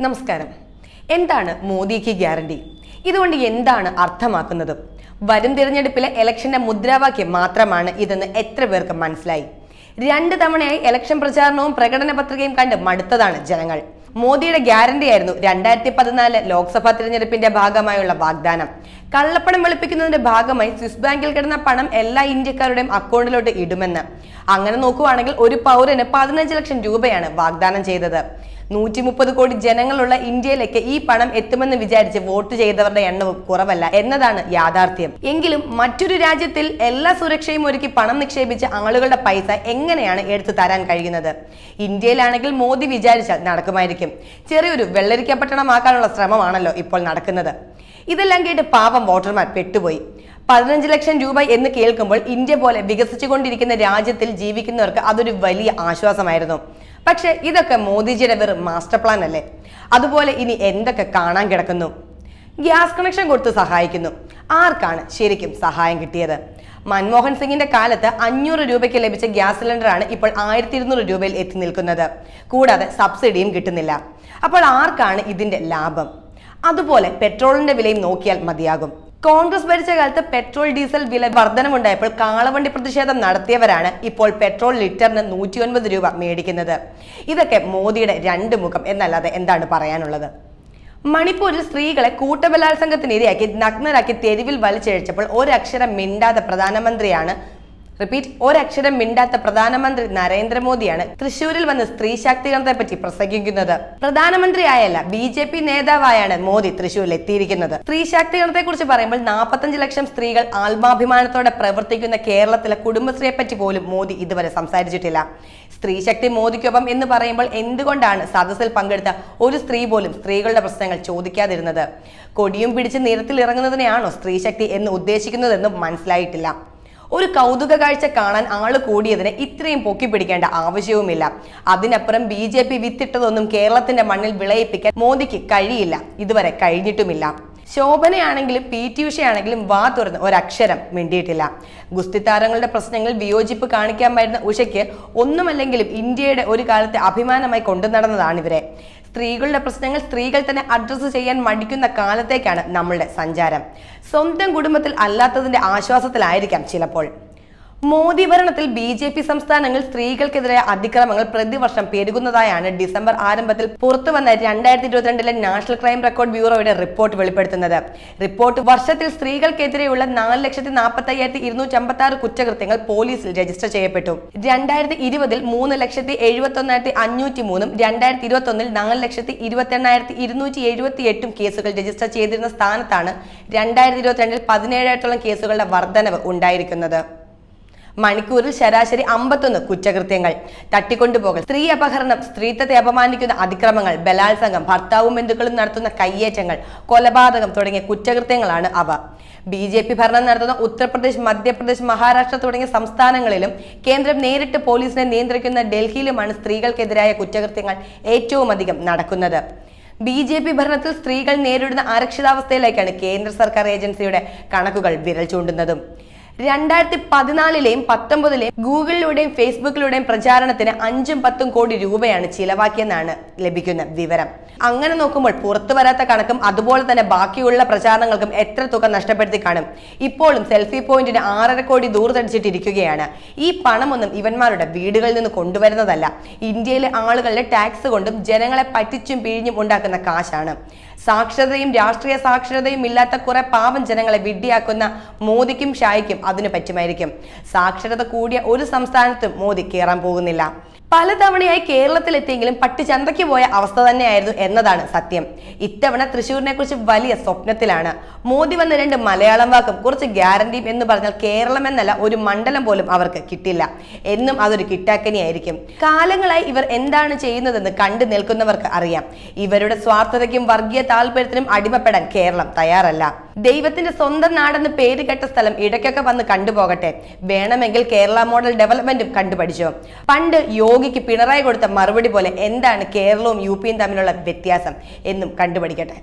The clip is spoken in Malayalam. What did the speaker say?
നമസ്കാരം. എന്താണ് മോദിക്ക് ഗ്യാരണ്ടി? ഇതുകൊണ്ട് എന്താണ് അർത്ഥമാക്കുന്നത്? വരും തിരഞ്ഞെടുപ്പിലെ ഇലക്ഷന്റെ മുദ്രാവാക്യം മാത്രമാണ് ഇതെന്ന് എത്ര പേർക്ക് മനസ്സിലായി? രണ്ട് തവണയായി ഇലക്ഷൻ പ്രചാരണവും പ്രകടന പത്രികയും കണ്ട് മടുത്തതാണ് ജനങ്ങൾ. മോദിയുടെ ഗ്യാരണ്ടി ആയിരുന്നു രണ്ടായിരത്തി പതിനാല് ലോക്സഭാ തിരഞ്ഞെടുപ്പിന്റെ ഭാഗമായുള്ള വാഗ്ദാനം. കള്ളപ്പണം വെളുപ്പിക്കുന്നതിന്റെ ഭാഗമായി സ്വിസ് ബാങ്കിൽ കിടന്ന പണം എല്ലാ ഇന്ത്യക്കാരുടെയും അക്കൗണ്ടിലോട്ട് ഇടുമെന്ന്. അങ്ങനെ നോക്കുവാണെങ്കിൽ ഒരു പൗരന് പതിനഞ്ച് ലക്ഷം രൂപയാണ് വാഗ്ദാനം ചെയ്തത്. നൂറ്റി മുപ്പത് കോടി ജനങ്ങളുള്ള ഇന്ത്യയിലേക്ക് ഈ പണം എത്തുമെന്ന് വിചാരിച്ച് വോട്ട് ചെയ്തവരുടെ എണ്ണവും കുറവല്ല എന്നതാണ് യാഥാർത്ഥ്യം. എങ്കിലും മറ്റൊരു രാജ്യത്തിൽ എല്ലാ സുരക്ഷയും ഒരുക്കി പണം നിക്ഷേപിച്ച ആളുകളുടെ പൈസ എങ്ങനെയാണ് എടുത്തു തരാൻ കഴിയുന്നത്? ഇന്ത്യയിലാണെങ്കിൽ മോദി വിചാരിച്ചാൽ നടക്കുമായിരിക്കും. ചെറിയൊരു വെള്ളരിക്ക പട്ടണമാക്കാനുള്ള ശ്രമമാണല്ലോ ഇപ്പോൾ നടക്കുന്നത്. ഇതെല്ലാം കേട്ട് പാവം വോട്ടർമാർ പെട്ടുപോയി. പതിനഞ്ച് ലക്ഷം രൂപ എന്ന് കേൾക്കുമ്പോൾ ഇന്ത്യ പോലെ വികസിച്ചുകൊണ്ടിരിക്കുന്ന രാജ്യത്തിൽ ജീവിക്കുന്നവർക്ക് അതൊരു വലിയ ആശ്വാസമായിരുന്നു. പക്ഷെ ഇതൊക്കെ മോദിജിയുടെ വെറും മാസ്റ്റർ പ്ലാൻ അല്ലേ? അതുപോലെ ഇനി എന്തൊക്കെ കാണാൻ കിടക്കുന്നു? ഗ്യാസ് കണക്ഷൻ കൊടുത്ത് സഹായിക്കുന്നു. ആർക്കാണ് ശരിക്കും സഹായം കിട്ടിയത്? മൻമോഹൻ സിംഗിന്റെ കാലത്ത് അഞ്ഞൂറ് രൂപയ്ക്ക് ലഭിച്ച ഗ്യാസ് സിലിണ്ടറാണ് ഇപ്പോൾ ആയിരത്തി ഇരുന്നൂറ് രൂപയിൽ എത്തി നിൽക്കുന്നത്. കൂടാതെ സബ്സിഡിയും കിട്ടുന്നില്ല. അപ്പോൾ ആർക്കാണ് ഇതിന്റെ ലാഭം? അതുപോലെ പെട്രോളിന്റെ വിലയും നോക്കിയാൽ മതിയാകും. കോൺഗ്രസ് ഭരിച്ച കാലത്ത് പെട്രോൾ ഡീസൽ വില വർധനമുണ്ടായപ്പോൾ കാളവണ്ടി പ്രതിഷേധം നടത്തിയവരാണ് ഇപ്പോൾ പെട്രോൾ ലിറ്ററിന് നൂറ്റി ഒൻപത് രൂപ മേടിക്കുന്നത്. ഇതൊക്കെ മോദിയുടെ രണ്ട് മുഖം എന്നല്ലാതെ എന്താണ് പറയാനുള്ളത്? മണിപ്പൂരിൽ സ്ത്രീകളെ കൂട്ടബലാത്സംഗത്തിനിരയാക്കി നഗ്നരാക്കി തെരുവിൽ വലിച്ചഴിച്ചപ്പോൾ ഒരക്ഷരം മിണ്ടാതെ പ്രധാനമന്ത്രിയാണ് റിപ്പീറ്റ് ഒരക്ഷരം മിണ്ടാത്ത പ്രധാനമന്ത്രി നരേന്ദ്രമോദിയാണ് തൃശൂരിൽ വന്ന് സ്ത്രീ ശാക്തീകരണത്തെ പറ്റി പ്രസംഗിക്കുന്നത്. പ്രധാനമന്ത്രിയായല്ല ബി ജെ പി നേതാവായാണ് മോദി തൃശൂരിൽ എത്തിയിരിക്കുന്നത്. സ്ത്രീ ശാക്തീകരണത്തെ കുറിച്ച് പറയുമ്പോൾ നാൽപ്പത്തഞ്ച് ലക്ഷം സ്ത്രീകൾ ആത്മാഭിമാനത്തോടെ പ്രവർത്തിക്കുന്ന കേരളത്തിലെ കുടുംബശ്രീയെ പറ്റി പോലും മോദി ഇതുവരെ സംസാരിച്ചിട്ടില്ല. സ്ത്രീശക്തി മോദിക്കൊപ്പം എന്ന് പറയുമ്പോൾ എന്തുകൊണ്ടാണ് സദസ്സിൽ പങ്കെടുത്ത ഒരു സ്ത്രീ പോലും സ്ത്രീകളുടെ പ്രശ്നങ്ങൾ ചോദിക്കാതിരുന്നത്? കൊടിയും പിടിച്ച് നിരത്തിൽ ഇറങ്ങുന്നതിനെയാണോ സ്ത്രീ ശക്തി എന്ന് ഉദ്ദേശിക്കുന്നതെന്നും മനസ്സിലായിട്ടില്ല. ഒരു കൗതുക കാഴ്ച കാണാൻ ആൾ കൂടിയതിനെ ഇത്രയും പൊക്കി പിടിക്കേണ്ട ആവശ്യവുമില്ല. അതിനപ്പുറം ബി ജെ പി വിത്തിട്ടതൊന്നും കേരളത്തിന്റെ മണ്ണിൽ വിളയിപ്പിക്കാൻ മോദിക്ക് കഴിയില്ല. ഇതുവരെ കഴിഞ്ഞിട്ടുമില്ല. ശോഭനയാണെങ്കിലും പി ടി ഉഷയാണെങ്കിലും വാ തുറന്ന്. ഒരക്ഷരം മിണ്ടിയിട്ടില്ല. ഗുസ്തി താരങ്ങളുടെ പ്രശ്നങ്ങൾ വിയോജിപ്പ് കാണിക്കാമായിരുന്ന ഉഷയ്ക്ക് ഒന്നുമല്ലെങ്കിലും ഇന്ത്യയുടെ ഒരു കാലത്തെ അഭിമാനമായി കൊണ്ടു നടന്നതാണ് ഇവരെ സ്ത്രീകളുടെ പ്രശ്നങ്ങൾ സ്ത്രീകൾ തന്നെ അഡ്രസ്സ് ചെയ്യാൻ മടിക്കുന്ന കാലത്തേക്കാണ് നമ്മളുടെ സഞ്ചാരം. സ്വന്തം കുടുംബത്തിൽ അല്ലാത്തതിന്റെ ആശ്വാസത്തിലായിരിക്കാം ചിലപ്പോൾ. മോദി ഭരണത്തിൽ ബി ജെ പി സംസ്ഥാനങ്ങൾ സ്ത്രീകൾക്കെതിരായ അതിക്രമങ്ങൾ പ്രതിവർഷം പെരുകുന്നതായാണ് ഡിസംബർ ആരംഭത്തിൽ പുറത്തുവന്ന രണ്ടായിരത്തി ഇരുപത്തിരണ്ടിലെ നാഷണൽ ക്രൈം റെക്കോർഡ് ബ്യൂറോയുടെ റിപ്പോർട്ട് വെളിപ്പെടുത്തുന്നത്. റിപ്പോർട്ട് വർഷത്തിൽ സ്ത്രീകൾക്കെതിരെയുള്ള നാല് ലക്ഷത്തി നാൽപ്പത്തി അയ്യായിരത്തി ഇരുന്നൂറ്റി അമ്പത്തി ആറ് കുറ്റകൃത്യങ്ങൾ പോലീസിൽ രജിസ്റ്റർ ചെയ്യപ്പെട്ടു. രണ്ടായിരത്തി ഇരുപതിൽ മൂന്ന് ലക്ഷത്തി എഴുപത്തി ഒന്നായിരത്തി അഞ്ഞൂറ്റി മൂന്നും രണ്ടായിരത്തി ഇരുപത്തി ഒന്നിൽ നാല് ലക്ഷത്തി ഇരുപത്തി എണ്ണായിരത്തി ഇരുന്നൂറ്റി എഴുപത്തി എട്ടും കേസുകൾ രജിസ്റ്റർ ചെയ്തിരുന്ന സ്ഥാനത്താണ് രണ്ടായിരത്തി ഇരുപത്തിരണ്ടിൽ പതിനേഴായിരത്തോളം കേസുകളുടെ വർധനവ് ഉണ്ടായിരിക്കുന്നത്. മണിക്കൂറിൽ ശരാശരി അമ്പത്തൊന്ന് കുറ്റകൃത്യങ്ങൾ. തട്ടിക്കൊണ്ടുപോകൽ. സ്ത്രീ അപഹരണം സ്ത്രീത്വത്തെ അപമാനിക്കുന്ന അതിക്രമങ്ങൾ ബലാത്സംഗം ഭർത്താവും ബന്ധുക്കളും നടത്തുന്ന കയ്യേറ്റങ്ങൾ കൊലപാതകം തുടങ്ങിയ കുറ്റകൃത്യങ്ങളാണ് അവ. ബി ജെ പി ഭരണം നടത്തുന്ന ഉത്തർപ്രദേശ് മധ്യപ്രദേശ് മഹാരാഷ്ട്ര തുടങ്ങിയ സംസ്ഥാനങ്ങളിലും കേന്ദ്രം നേരിട്ട് പോലീസിനെ നിയന്ത്രിക്കുന്ന ഡൽഹിയിലുമാണ് സ്ത്രീകൾക്കെതിരായ കുറ്റകൃത്യങ്ങൾ ഏറ്റവും അധികം നടക്കുന്നത്. ബി ജെ പി ഭരണത്തിൽ സ്ത്രീകൾ നേരിടുന്ന അരക്ഷിതാവസ്ഥയിലേക്കാണ് കേന്ദ്ര സർക്കാർ ഏജൻസിയുടെ കണക്കുകൾ വിരൽ ചൂണ്ടുന്നതും. രണ്ടായിരത്തി പതിനാലിലെയും പത്തൊമ്പതിലെയും ഗൂഗിളിലൂടെയും ഫേസ്ബുക്കിലൂടെയും പ്രചാരണത്തിന് അഞ്ചും പത്തും കോടി രൂപയാണ് ചിലവാക്കിയെന്നാണ് ലഭിക്കുന്ന വിവരം. അങ്ങനെ നോക്കുമ്പോൾ പുറത്തു വരാത്ത കണക്കും അതുപോലെ തന്നെ ബാക്കിയുള്ള പ്രചാരണങ്ങൾക്കും എത്ര തുക നഷ്ടപ്പെടുത്തി കാണും. ഇപ്പോഴും സെൽഫി പോയിന്റിന് ആറര കോടി ദൂർത്തടിച്ചിട്ടിരിക്കുകയാണ്. ഈ പണമൊന്നും ഇവന്മാരുടെ വീടുകളിൽ നിന്ന് കൊണ്ടുവരുന്നതല്ല. ഇന്ത്യയിലെ ആളുകളുടെ ടാക്സ് കൊണ്ടും ജനങ്ങളെ പറ്റിച്ചും പിഴിഞ്ഞും ഉണ്ടാക്കുന്ന കാശാണ്. സാക്ഷരതയും രാഷ്ട്രീയ സാക്ഷരതയും ഇല്ലാത്ത കുറെ പാവം ജനങ്ങളെ വിഡ്ഢിയാക്കുന്ന മോദിക്കും ഷായ്ക്കും അതിനു പറ്റുമായിരിക്കും. സാക്ഷരത കൂടിയ ഒരു സംസ്ഥാനത്തും മോദി കയറാൻ പോകുന്നില്ല. പലതവണയായി കേരളത്തിലെത്തിയെങ്കിലും പട്ടി ചന്തയ്ക്ക് പോയ അവസ്ഥ തന്നെയായിരുന്നു എന്നതാണ് സത്യം. ഇത്തവണ തൃശ്ശൂരിനെ കുറിച്ച് വലിയ സ്വപ്നത്തിലാണ്. മോദി വന്ന രണ്ട് മലയാളം വാക്കും കുറച്ച് ഗ്യാരണ്ടിയും എന്ന് പറഞ്ഞാൽ കേരളം എന്നല്ല ഒരു മണ്ഡലം പോലും അവർക്ക് കിട്ടില്ല. എന്നും അതൊരു കിട്ടാക്കനിയായിരിക്കും. കാലങ്ങളായി ഇവർ എന്താണ് ചെയ്യുന്നതെന്ന് കണ്ടു നിൽക്കുന്നവർക്ക് അറിയാം. ഇവരുടെ സ്വാർത്ഥതയ്ക്കും വർഗീയ താല്പര്യത്തിനും അടിമപ്പെടാൻ കേരളം തയ്യാറല്ല. ദൈവത്തിന്റെ സ്വന്തം നാടെന്ന് പേര് കേട്ട സ്ഥലം ഇടയ്ക്കൊക്കെ വന്ന് കണ്ടുപോകട്ടെ. വേണമെങ്കിൽ കേരള മോഡൽ ഡെവലപ്മെന്റും കണ്ടുപഠിച്ചു. പണ്ട് യോഗിക്ക് പിണറായി കൊടുത്ത മറുപടി പോലെ എന്താണ് കേരളവും യു പിയും തമ്മിലുള്ള വ്യത്യാസം എന്നും കണ്ടുപഠിക്കട്ടെ.